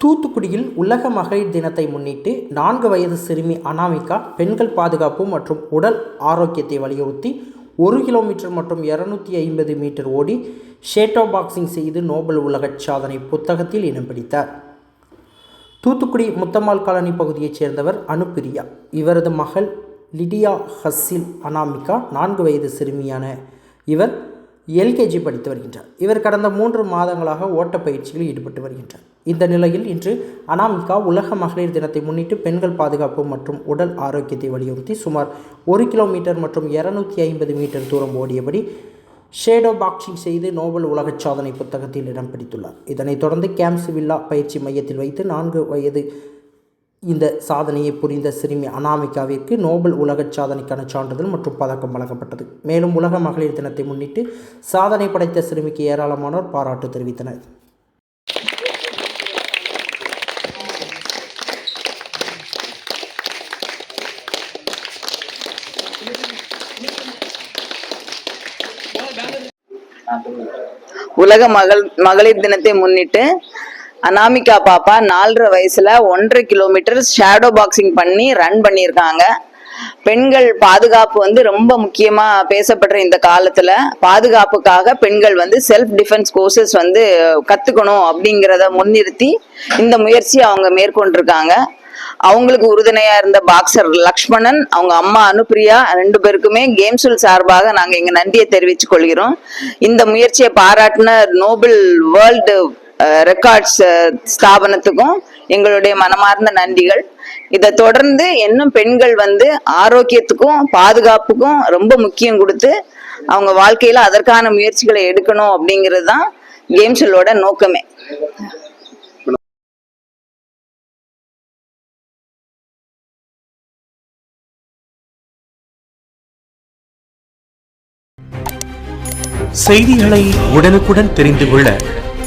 தூத்துக்குடியில் உலக மகளிர் தினத்தை முன்னிட்டு நான்கு வயது சிறுமி அனாமிகா பெண்கள் பாதுகாப்பு மற்றும் உடல் ஆரோக்கியத்தை வலியுறுத்தி ஒரு கிலோமீட்டர் மற்றும் இரநூத்தி ஐம்பது மீட்டர் ஓடி ஷேட்டோ பாக்ஸிங் செய்து நோபல் உலக சாதனை புத்தகத்தில் இடம் பிடித்தார். தூத்துக்குடி முத்தம்மாள் காலனி பகுதியைச் சேர்ந்தவர் அனுப்பிரியா. இவரது மகள் லிடியா ஹஸ்ஸில் அனாமிகா நான்கு வயது சிறுமியான இவர் எல்கேஜி படித்து வருகின்றார். இவர் கடந்த மூன்று மாதங்களாக ஓட்டப் பயிற்சியில் ஈடுபட்டு வருகின்றார். இந்த நிலையில் இன்று அனாமிகா உலக மகளிர் தினத்தை முன்னிட்டு பெண்கள் பாதுகாப்பு மற்றும் உடல் ஆரோக்கியத்தை வலியுறுத்தி சுமார் ஒரு கிலோமீட்டர் மற்றும் இரநூத்தி ஐம்பது மீட்டர் தூரம் ஓடியபடி ஷேடோ பாக்ஸிங் செய்து நோபல் உலக சாதனை புத்தகத்தில் இடம் பிடித்துள்ளார். இதனைத் தொடர்ந்து கேம்ஸ் வில்லா பயிற்சி மையத்தில் வைத்து நான்கு வயது இந்த சாதனையை புரிந்த சிறுமி அனாமிகாவிற்கு நோபல் உலக சாதனைக்கான சான்றிதழ் மற்றும் பதக்கம் வழங்கப்பட்டது. மேலும் உலக மகளிர் தினத்தை முன்னிட்டு சாதனை படைத்த சிறுமிக்கு ஏராளமானோர் பாராட்டு தெரிவித்தனர். உலக மகள் மகளிர் தினத்தை முன்னிட்டு அனாமிகா பாப்பா நாலரை வயசுல ஒன்றரை கிலோமீட்டர் ஷேடோ பாக்ஸிங் பண்ணி ரன் பண்ணியிருக்காங்க. பெண்கள் பாதுகாப்பு வந்து ரொம்ப முக்கியமா பேசப்படுற இந்த காலத்துல. பாதுகாப்புக்காக பெண்கள் வந்து செல்ஃப் டிஃபென்ஸ் கோர்சஸ் வந்து கத்துக்கணும் அப்படிங்கிறத முன்னிறுத்தி இந்த முயற்சியை அவங்க மேற்கொண்டிருக்காங்க. அவங்களுக்கு உறுதுணையா இருந்த பாக்ஸர் லக்ஷ்மணன் அவங்க அம்மா அனுப்பிரியா ரெண்டு பேருக்குமே கேம்ஸுல் சார்பாக நாங்க எங்க நன்றியை தெரிவித்துக் கொள்கிறோம். இந்த முயற்சியை பாராட்டின நோபல் வேர்ல்டு ரெக்கார்ட்ஸ் ஸ்தாபனத்துக்கும் எங்களுடைய மனமார்ந்த நன்றிகள். இதை தொடர்ந்து இன்னும் பெண்கள் வந்து ஆரோக்கியத்துக்கும் பாதுகாப்புக்கும் ரொம்ப முக்கியம் கொடுத்து அவங்க வாழ்க்கையில அதற்கான முயற்சிகளை எடுக்கணும் அப்படிங்கிறது தான் கேம்ஸுலோட நோக்கமே. செய்திகளை உடனுக்குடன் தெரிந்து கொள்ள